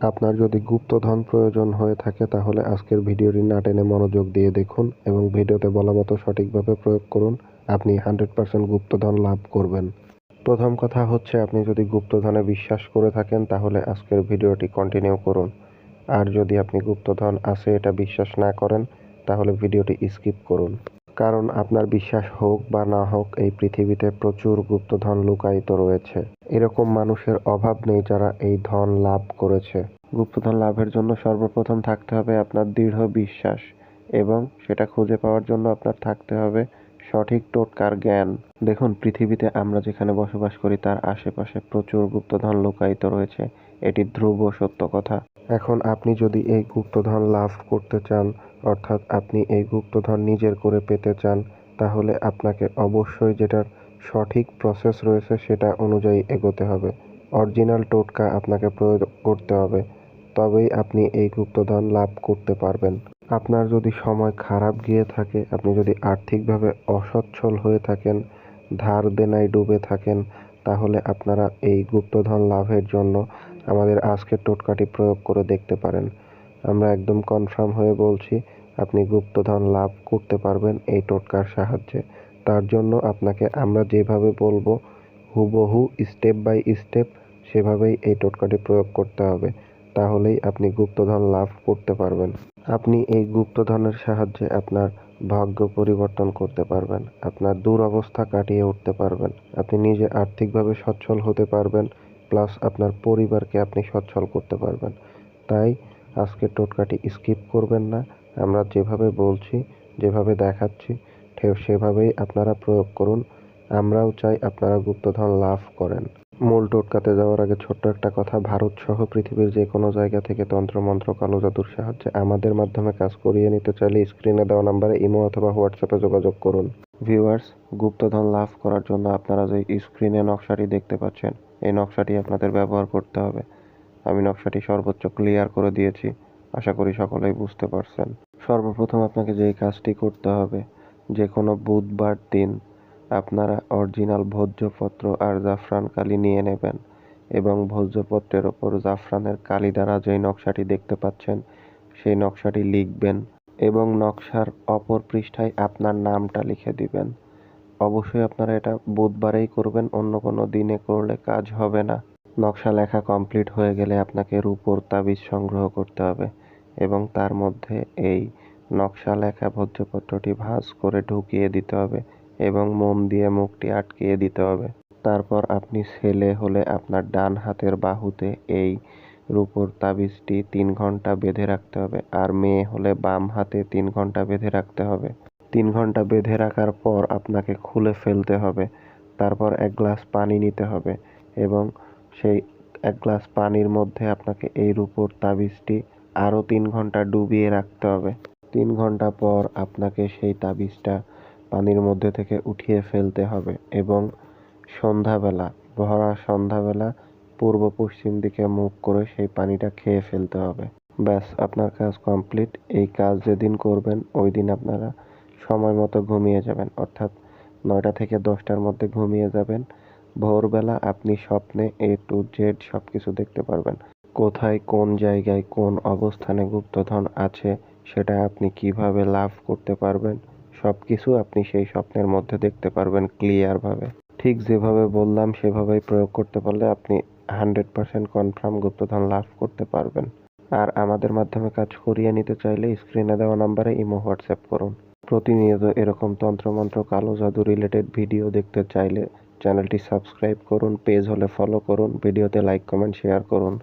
আপনার যদি গুপ্তধন প্রয়োজন হয়ে থাকে, তাহলে আজকের ভিডিওটি না টেনে মনোযোগ দিয়ে দেখুন এবং ভিডিওতে বলা মতো সঠিকভাবে প্রয়োগ করুন। আপনি হান্ড্রেড পার্সেন্ট গুপ্তধন লাভ করবেন। প্রথম কথা হচ্ছে, আপনি যদি গুপ্তধনে বিশ্বাস করে থাকেন, তাহলে আজকের ভিডিওটি কন্টিনিউ করুন। আর যদি আপনি গুপ্তধন আছে এটা বিশ্বাস না করেন, তাহলে ভিডিওটি স্কিপ করুন। কারণ আপনার বিশ্বাস হোক বা না হোক, এই পৃথিবীতে প্রচুর গুপ্তধন লুকায়িত রয়েছে। এরকম মানুষের অভাব নেই যারা এই ধন লাভ করেছে। গুপ্তধন লাভের জন্য সর্বপ্রথম থাকতে হবে আপনার দৃঢ় বিশ্বাস এবং সেটা খুঁজে পাওয়ার জন্য আপনার থাকতে হবে সঠিক টোটকার জ্ঞান। দেখুন, পৃথিবীতে আমরা যেখানে বসবাস করি, তার আশেপাশে প্রচুর গুপ্তধন লুকায়িত রয়েছে। এটি ধ্রুব সত্য কথা। এখন আপনি যদি এই গুপ্তধন লাভ করতে চান, অর্থাৎ আপনি এই গুপ্তধন নিজের করে পেতে চান, তাহলে আপনাকে অবশ্যই যেটার সঠিক প্রসেস রয়েছে সেটা অনুযায়ী এগোতে হবে। অরিজিনাল টোটকা আপনাকে প্রয়োগ করতে হবে, তবেই আপনি এই গুপ্তধন লাভ করতে পারবেন। আপনার যদি সময় খারাপ গিয়ে থাকে, আপনি যদি আর্থিকভাবে অসচ্ছল হয়ে থাকেন, ধার দেনায় ডুবে থাকেন, তাহলে আপনারা এই গুপ্তধন লাভের জন্য আমাদের আজকের টোটকাটি প্রয়োগ করে দেখতে পারেন। আমরা একদম কনফার্ম হয়ে বলছি, আপনি গুপ্তধন লাভ করতে পারবেন এই টোটকার সাহায্যে। তার জন্য আপনাকে আমরা যেভাবে বলব, হুবহু স্টেপ বাই স্টেপ সেভাবেই এই টোটকাটি প্রয়োগ করতে হবে। তাহলেই আপনি গুপ্তধন লাভ করতে পারবেন। আপনি এই গুপ্তধনের সাহায্যে আপনার ভাগ্য পরিবর্তন করতে পারবেন। আপনার দুরবস্থা কাটিয়ে উঠতে পারবেন। আপনি নিজে আর্থিকভাবে সচ্ছল হতে পারবেন প্লাস আপনার পরিবারকে আপনি সচ্ছল করতে পারবেন। তাই আজকের টোটকাটি স্কিপ করবেন না। আমরা যেভাবে বলছি, যেভাবে দেখাচ্ছি সেভাবেই আপনারা প্রয়োগ করুন। আমরাও চাই আপনারা গুপ্তধন লাভ করেন। মূল টোটকাতে যাওয়ার আগে ছোট্ট একটা কথা, ভারত সহ পৃথিবীর যে কোনো জায়গা থেকে তন্ত্রমন্ত্র কালো জাদুর সাহায্যে আমাদের মাধ্যমে কাজ করিয়ে নিতে চাইলে স্ক্রিনে দেওয়া নাম্বারে ইমো অথবা হোয়াটসঅ্যাপে যোগাযোগ করুন। ভিউয়ার্স, গুপ্তধন লাভ করার জন্য আপনারা যে স্ক্রিনে নকশাটি দেখতে পাচ্ছেন, এই নকশাটি আপনাদের ব্যবহার করতে হবে। আমি নকশাটি সর্বোচ্চ ক্লিয়ার করে দিয়েছি। আশা করি সকলেই বুঝতে পারছেন। সর্বপ্রথম আপনাকে যেই কাজটি করতে হবে যে কোনো বুধবার দিন আপনারা অরিজিনাল ভোজ্যপত্র আর জাফরান কালি নিয়ে নেবেন এবং ভোজ্যপত্রের ওপর জাফরানের কালি দ্বারা যেই নকশাটি দেখতে পাচ্ছেন, সেই নকশাটি লিখবেন এবং নকশার অপর পৃষ্ঠায় আপনার নামটা লিখে দিবেন। অবশ্যই আপনারা এটা বুধবারেই করবেন, অন্য কোনো দিনে করলে কাজ হবে না। নকশা লেখা কমপ্লিট হয়ে গেলে আপনাকে রূপোর তাবিজ সংগ্রহ করতে হবে এবং তার মধ্যে এই নকশা লেখা ভোজ্যপত্রটি ভাঁজ করে ঢুকিয়ে দিতে হবে এবং মোম দিয়ে মুখটি আটকিয়ে দিতে হবে। তারপর আপনি ছেলে হলে আপনার ডান হাতের বাহুতে এই রূপোর তাবিজটি তিন ঘণ্টা বেঁধে রাখতে হবে আর মেয়ে হলে বাম হাতে তিন ঘণ্টা বেঁধে রাখতে হবে। তিন ঘণ্টা বেঁধে রাখার পর আপনাকে খুলে ফেলতে হবে। তারপর এক গ্লাস পানি নিতে হবে এবং সেই এক গ্লাস পানির মধ্যে আপনাকে এই রূপোর তাবিজটি আরও তিন ঘণ্টা ডুবিয়ে রাখতে হবে। তিন ঘণ্টা পর আপনাকে সেই তাবিজটা পানির মধ্যে থেকে উঠিয়ে ফেলতে হবে এবং সন্ধ্যাবেলা ভরা সন্ধ্যাবেলা পূর্ব পশ্চিম দিকে মুখ করে সেই পানিটা খেয়ে ফেলতে হবে। ব্যাস, আপনার কাজ কমপ্লিট। এই কাজ যেদিন করবেন, ওই দিন আপনারা সময় মতো ঘুমিয়ে যাবেন। অর্থাৎ নয়টা থেকে দশটার মধ্যে ঘুমিয়ে যাবেন। ভোরবেলা আপনি স্বপ্নে এ টু জেড সব কিছু দেখতে পারবেন। কোথায়, কোন জায়গায়, কোন অবস্থানে গুপ্তধন আছে সেটা আপনি কীভাবে লাভ করতে পারবেন সব কিছু আপনি সেই স্বপ্নের মধ্যে দেখতে পারবেন ক্লিয়ারভাবে ঠিক যেভাবে বললাম, সেভাবেই প্রয়োগ করতে পারলে আপনি হান্ড্রেড পার্সেন্ট কনফার্ম গুপ্তধন লাভ করতে পারবেন। আর আমাদের মাধ্যমে কাজ করিয়ে নিতে চাইলে স্ক্রিনে দেওয়া নাম্বারে ইমো, হোয়াটসঅ্যাপ করুন। প্রতিনিয়ত এরকম তন্ত্রমন্ত্র, কালো জাদু রিলেটেড ভিডিও দেখতে চাইলে চ্যানেলটি সাবস্ক্রাইব করুন পেজ হলে ফলো করুন ভিডিওতে লাইক কমেন্ট শেয়ার করুন।